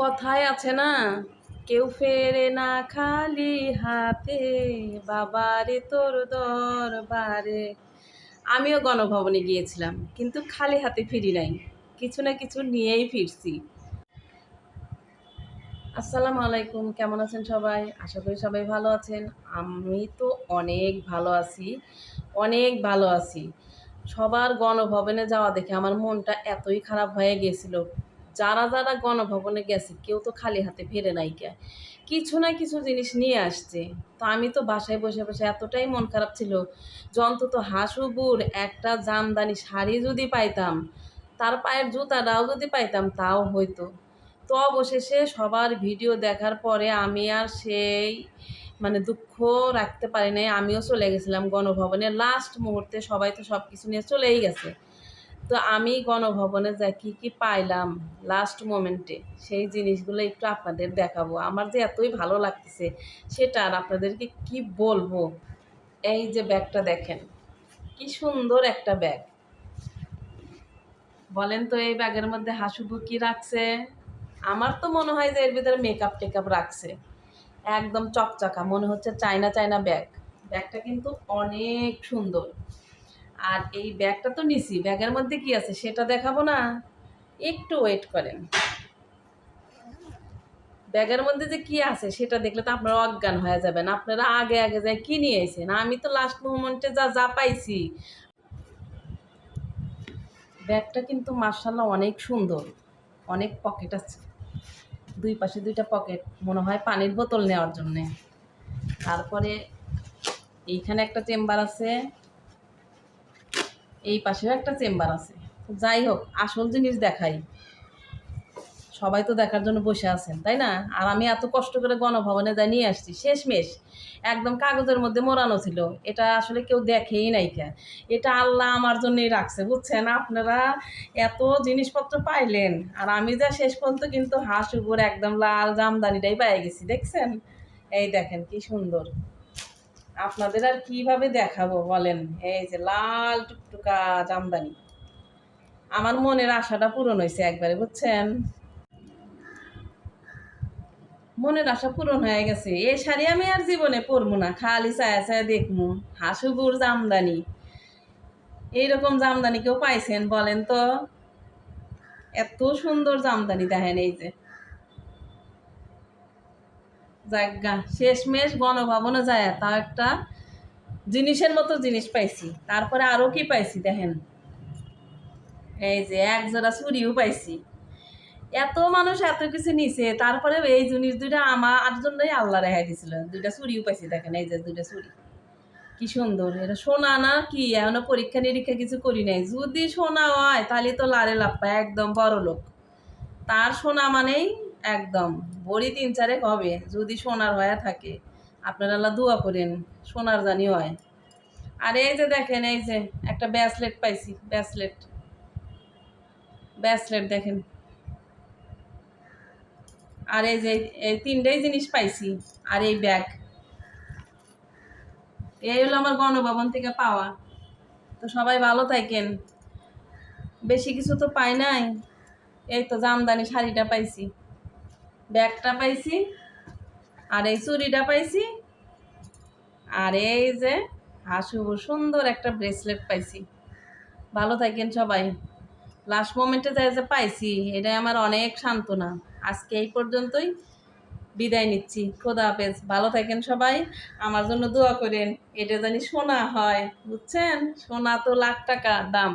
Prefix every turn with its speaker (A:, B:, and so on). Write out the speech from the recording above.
A: কথায় আছে না। কেউ ফেরে না খালি হাতে, বাবারে তোর দরবারে। আমিও গণভবনে গিয়েছিলাম, কিন্তু খালি হাতে ফিরি নাই। কিছু না কিছু নিয়েই ফিরছি। আসসালামু আলাইকুম, কেমন আছেন সবাই? আশা করি সবাই ভালো আছেন। আমি তো অনেক ভালো আছি, অনেক ভালো আছি। সবার গণভবনে যাওয়া দেখে আমার মনটা এতই খারাপ হয়ে গেছিল যারা যারা গণভবনে গেছে, কেউ তো খালি হাতে ফেরে নাই কে? কিছু না কিছু জিনিস নিয়ে আসছে। তো আমি তো বাসায় বসে বসে এতটাই মন খারাপ ছিল, যে অন্তত হাসুবুর একটা জামদানি শাড়ি যদি পাইতাম, তার পায়ের জুতাটাও যদি পাইতাম, তাও হইতো। তো অবশেষে সবার ভিডিও দেখার পরে আমি আর সেই মানে দুঃখ রাখতে পারি নাই, আমিও চলে গেছিলাম গণভবনে। লাস্ট মুহূর্তে সবাই তো সব কিছু নিয়ে চলেই গেছে। তো আমি গণভবনে যা কী কী পাইলাম লাস্ট মোমেন্টে সেই জিনিসগুলো একটু আপনাদের দেখাবো। আমার যে এতই ভালো লাগতেছে সেটা আর আপনাদেরকে কি বলব? এই যে ব্যাগটা দেখেন, কি সুন্দর একটা ব্যাগ। বলেন তো এই ব্যাগের মধ্যে হাসুবু কি রাখছে? আমার তো মনে হয় যে এর ভিতরে মেকআপ টেকআপ রাখছে। একদম চকচকা, মনে হচ্ছে চায়না চায়না ব্যাগ। ব্যাগটা কিন্তু অনেক সুন্দর। আর এই ব্যাগটা তো নিছি, ব্যাগের মধ্যে কি আছে সেটা দেখাবো না? একটু ওয়েট করেন। ব্যাগের মধ্যে যে কি আছে সেটা দেখলে তো আপনারা অজ্ঞান হয়ে যাবেন। আপনারা আগে আগে যাই কি নিয়ে এসেছেন আমি তো লাস্ট মোমেন্টে যা যা পাইছি। ব্যাগটা কিন্তু মার্শাল্লাহ অনেক সুন্দর, অনেক পকেট আছে। দুই পাশে দুইটা পকেট মনে হয় পানির বোতল নেওয়ার জন্যে। তারপরে এইখানে একটা চেম্বার আছে। এই পাশেও একটা চেম্বার আছে। যাই হোক, আসল জিনিস দেখাই। সবাই তো দেখার জন্য বসে আছেন, তাই না? আর আমি এত কষ্ট করে গণভবনে যাই নিয়ে আসছি, শেষমেশ। একদম কাগজের মধ্যে মোড়ানো ছিল। এটা আসলে কেউ দেখেই নাই কে? এটা আল্লাহ আমার জন্যই রাখছে, বুঝছেন? আপনারা এত জিনিসপত্র পাইলেন, আর আমি যা শেষ পর্যন্ত কিন্তু হাঁস উপর একদম লাল জামদানিটাই পাই গেছি, দেখছেন? এই দেখেন কি সুন্দর। আপনাদের আর কীভাবে দেখাবো বলেন? এই যে লাল টুকটুকা জামদানি। আমার মনের আশাটা পূরণ হয়েছে একবারে, বুঝছেন? মনের আশা পূরণ হয়ে গেছে। এই শাড়ি আমি আর জীবনে পরবো না, খালি চায়া চায়া দেখমু হাসুগুর জামদানি। এইরকম জামদানি কেউ পাইছেন বলেন তো? এত সুন্দর জামদানি দেখেন এই যে। জায়গা শেষমেশ গণভবনে যায় তাও একটা জিনিসের মতো জিনিস পাইছি। তারপরে আরও কি পাইছি দেখেন? এই যে এক জোড়া চুরিও পাইছি। এত মানুষ এত কিছু নিছে, তারপরে এই জিনিস দুইটা আমার জন্যই আল্লাহ রেহাই দিছিল। দুইটা চুরিও পাইছি দেখেন, এই যে দুইটা চুরি কি সুন্দর, এটা সোনা না কি? এখনও পরীক্ষা নিরীক্ষা কিছু করি নাই। যদি সোনা হয়, তাহলে তো লারে লাভ পায় একদম বড় লোক তার সোনা মানেই একদম। বড়ি তিন চারেক হবে, যদি সোনার হয়ে থাকে। আপনারা আল্লাহ দোয়া করেন, সোনার জানি হয়। আর এই যে দেখেন, এই যে একটা ব্যাসলেট পাইছি ব্যাসলেট ব্যাসলেট দেখেন। আর এই যে, এই তিনটাই জিনিস পাইছি, আর এই ব্যাগ এই হলো আমার গণভবন থেকে পাওয়া। তো সবাই ভালো থাকেন। বেশি কিছু তো পাই নাই। এই তো জামদানি শাড়িটা পাইছি। ব্যাগটা পাইছি, আর এই চুরিটা পাইছি, আর এই যে হাসুব সুন্দর একটা ব্রেসলেট পাইছি। ভালো থাকেন সবাই। লাস্ট মোমেন্টে যাই যে পাইছি, এটাই আমার অনেক সান্ত্বনা। আজকে এই পর্যন্তই বিদায় নিচ্ছি। খোদা হাফেজ। ভালো থাকেন সবাই। আমার জন্য দোয়া করেন। এটা জানি সোনা হয়, বুঝছেন? সোনা তো লাখ টাকা দাম।